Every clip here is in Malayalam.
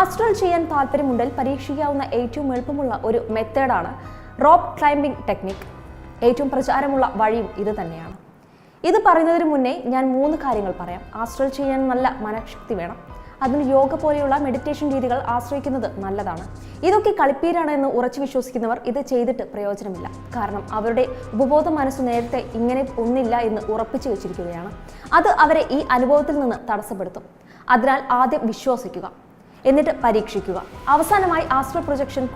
ആസ്ട്രൽ ചെയ്യാൻ താല്പര്യമുണ്ടെങ്കിൽ പരീക്ഷിക്കാവുന്ന ഏറ്റവും എളുപ്പമുള്ള ഒരു മെത്തേഡാണ് റോപ്പ് ക്ലൈംബിംഗ് ടെക്നിക്. ഏറ്റവും പ്രചാരമുള്ള വഴിയും ഇത് തന്നെയാണ്. ഇത് പറയുന്നതിന് മുന്നേ ഞാൻ മൂന്ന് കാര്യങ്ങൾ പറയാം. ആസ്ട്രൽ ചെയ്യാൻ നല്ല മനഃശക്തി വേണം. അതിന് യോഗ പോലെയുള്ള മെഡിറ്റേഷൻ രീതികൾ ആശ്രയിക്കുന്നത് നല്ലതാണ്. ഇതൊക്കെ കളിപ്പീരാണ് എന്ന് ഉറച്ചു വിശ്വസിക്കുന്നവർ ഇത് ചെയ്തിട്ട് പ്രയോജനമില്ല. കാരണം അവരുടെ ഉപബോധ മനസ്സ് നേരത്തെ ഇങ്ങനെ ഒന്നില്ല എന്ന് ഉറപ്പിച്ചു വെച്ചിരിക്കുകയാണ്. അത് അവരെ ഈ അനുഭവത്തിൽ നിന്ന് തടസ്സപ്പെടുത്തും. അതിനാൽ ആദ്യം വിശ്വസിക്കുക. എന്നിട്ട് പരീക്ഷിക്കുക. അവസാനമായി ആസ്ട്രോ പ്രൊജക്ഷൻ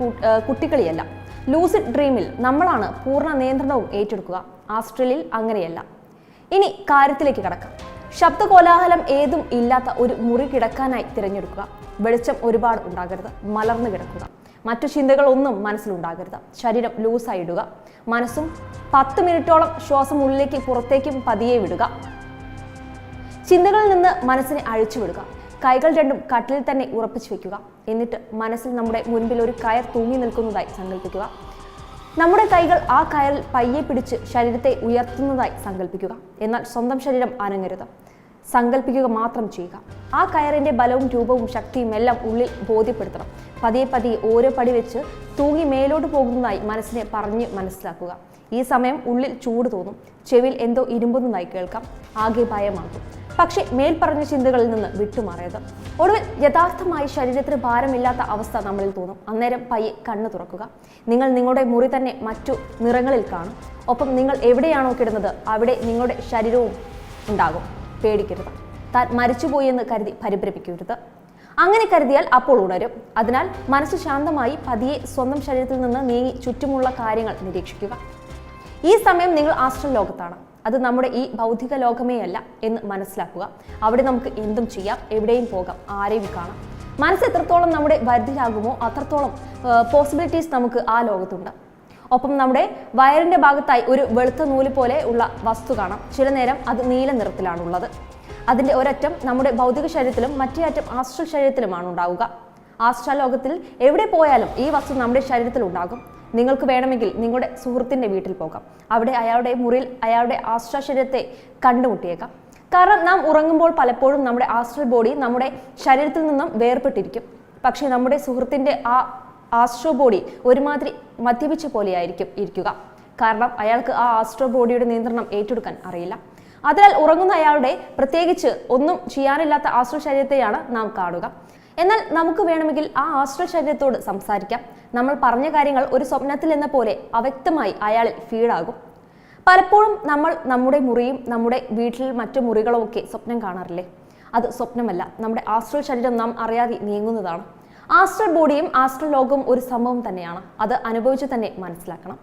കുട്ടികളിയല്ല. ലൂസിഡ് ഡ്രീമിൽ നമ്മളാണ് പൂർണ നിയന്ത്രണവും ഏറ്റെടുക്കുക. ആസ്ട്രലിൽ അങ്ങനെയല്ല. ഇനി കാര്യത്തിലേക്ക് കടക്കാം. ശബ്ദകോലാഹലം ഏതും ഇല്ലാത്ത ഒരു മുറി കിടക്കാനായി തിരഞ്ഞെടുക്കുക. വെളിച്ചം ഒരുപാട് ഉണ്ടാകരുത്. മലർന്നു കിടക്കുക. മറ്റു ചിന്തകളൊന്നും മനസ്സിലുണ്ടാകരുത്. ശരീരം ലൂസായി ഇടുക. മനസ്സും പത്ത് മിനിറ്റോളം ശ്വാസം ഉള്ളിലേക്ക് പുറത്തേക്കും പതിയെ വിടുക. ചിന്തകളിൽ നിന്ന് മനസ്സിനെ അഴിച്ചുവിടുക. കൈകൾ രണ്ടും കട്ടിലിൽ തന്നെ ഉറപ്പിച്ചു വെക്കുക. എന്നിട്ട് മനസ്സിൽ നമ്മുടെ മുൻപിൽ ഒരു കയർ തൂങ്ങി നിൽക്കുന്നതായി സങ്കല്പിക്കുക നമ്മുടെ കൈകൾ ആ കയറിൽ പയ്യെ പിടിച്ച് ശരീരത്തെ ഉയർത്തുന്നതായി സങ്കല്പിക്കുക എന്നാൽ സ്വന്തം ശരീരം അനങ്ങരുത്. സങ്കല്പിക്കുക മാത്രം ചെയ്യുക. ആ കയറിന്റെ ബലവും രൂപവും ശക്തിയും എല്ലാം ഉള്ളിൽ ബോധ്യപ്പെടുത്തണം. പതിയെ പതിയെ ഓരോ പടി വെച്ച് തൂങ്ങി മേലോട്ട് പോകുന്നതായി മനസ്സിനെ പറഞ്ഞ് മനസ്സിലാക്കുക. ഈ സമയം ഉള്ളിൽ ചൂട് തോന്നും. ചെവിയിൽ എന്തോ ഇരുമ്പുന്നതായി കേൾക്കാം. ആകെ ഭയമാകും. പക്ഷേ മേൽപ്പറഞ്ഞ ചിന്തകളിൽ നിന്ന് വിട്ടുമാറിയത്. ഒടുവിൽ യഥാർത്ഥമായി ശരീരത്തിന് ഭാരമില്ലാത്ത അവസ്ഥ നമ്മളിൽ തോന്നും. അന്നേരം പയ്യെ കണ്ണു തുറക്കുക. നിങ്ങൾ നിങ്ങളുടെ മുറി തന്നെ മറ്റു നിറങ്ങളിൽ കാണും. ഒപ്പം നിങ്ങൾ എവിടെയാണോ കിടന്നത് അവിടെ നിങ്ങളുടെ ശരീരവും ഉണ്ടാകും. പേടിക്കരുത്. താൻ മരിച്ചുപോയി എന്ന് കരുതി പരിഭ്രമിക്കരുത്. അങ്ങനെ കരുതിയാൽ അപ്പോൾ ഉണരും. അതിനാൽ മനസ്സ് ശാന്തമായി പതിയെ സ്വന്തം ശരീരത്തിൽ നിന്ന് നീങ്ങി ചുറ്റുമുള്ള കാര്യങ്ങൾ നിരീക്ഷിക്കുക. ഈ സമയം നിങ്ങൾ ആസ്ട്രൽ ലോകത്താണ് അത് നമ്മുടെ ഈ ഭൗതിക ലോകമേ അല്ല എന്ന് മനസ്സിലാക്കുക. അവിടെ നമുക്ക് എന്തും ചെയ്യാം എവിടെയും പോകാം ആരെയും കാണാം. മനസ്സ് എത്രത്തോളം നമ്മുടെ വരുതിയിലാകുമോ അത്രത്തോളം പോസിബിലിറ്റീസ് നമുക്ക് ആ ലോകത്തുണ്ട്. ഒപ്പം നമ്മുടെ വയറിന്റെ ഭാഗത്തായി ഒരു വെളുത്ത നൂൽ പോലെ ഉള്ള വസ്തു കാണാം. ചില നേരം അത് നീല നിറത്തിലാണുള്ളത്. അതിന്റെ ഒരറ്റം നമ്മുടെ ഭൗതിക ശരീരത്തിലും മറ്റേ അറ്റം ആസ്ട്രൽ ശരീരത്തിലുമാണ് ഉണ്ടാവുക. ആസ്ട്രാലോകത്തിൽ എവിടെ പോയാലും ഈ വസ്തു നമ്മുടെ ശരീരത്തിൽ ഉണ്ടാകും. നിങ്ങൾക്ക് വേണമെങ്കിൽ നിങ്ങളുടെ സുഹൃത്തിന്റെ വീട്ടിൽ പോകാം. അവിടെ അയാളുടെ മുറിയിൽ അയാളുടെ ആസ്ട്ര ശരീരത്തെ കണ്ടുമുട്ടിയേക്കാം. കാരണം നാം ഉറങ്ങുമ്പോൾ പലപ്പോഴും നമ്മുടെ ആസ്ട്രൽ ബോഡി നമ്മുടെ ശരീരത്തിൽ നിന്നും വേർപെട്ടിരിക്കും. പക്ഷേ നമ്മുടെ സുഹൃത്തിന്റെ ആ ആസ്ട്രോ ബോഡി ഒരുമാതിരി മദ്യപിച്ച പോലെയായിരിക്കും ഇരിക്കുക. കാരണം അയാൾക്ക് ആ ആസ്ട്രോ ബോഡിയുടെ നിയന്ത്രണം ഏറ്റെടുക്കാൻ അറിയില്ല. അതിനാൽ ഉറങ്ങുന്ന അയാളുടെ പ്രത്യേകിച്ച് ഒന്നും ചെയ്യാനില്ലാത്ത ആസ്ട്രോ ശരീരത്തെയാണ് നാം കാണുക. എന്നാൽ നമുക്ക് വേണമെങ്കിൽ ആ ആസ്ട്രൽ ശരീരത്തോട് സംസാരിക്കാം. നമ്മൾ പറഞ്ഞ കാര്യങ്ങൾ ഒരു സ്വപ്നത്തിൽ എന്ന പോലെ അവ്യക്തമായി അയാളിൽ ഫീഡാകും പലപ്പോഴും നമ്മൾ നമ്മുടെ മുറിയും നമ്മുടെ വീട്ടിൽ മറ്റു മുറികളും ഒക്കെ സ്വപ്നം കാണാറില്ലേ? അത് സ്വപ്നമല്ല. നമ്മുടെ ആസ്ട്രൽ ശരീരം നാം അറിയാതെ നീങ്ങുന്നതാണ്. ആസ്ട്രൽ ബോഡിയും ആസ്ട്രൽ ലോകവും ഒരു സംഭവം തന്നെയാണ്. അത് അനുഭവിച്ച് തന്നെ മനസ്സിലാക്കണം.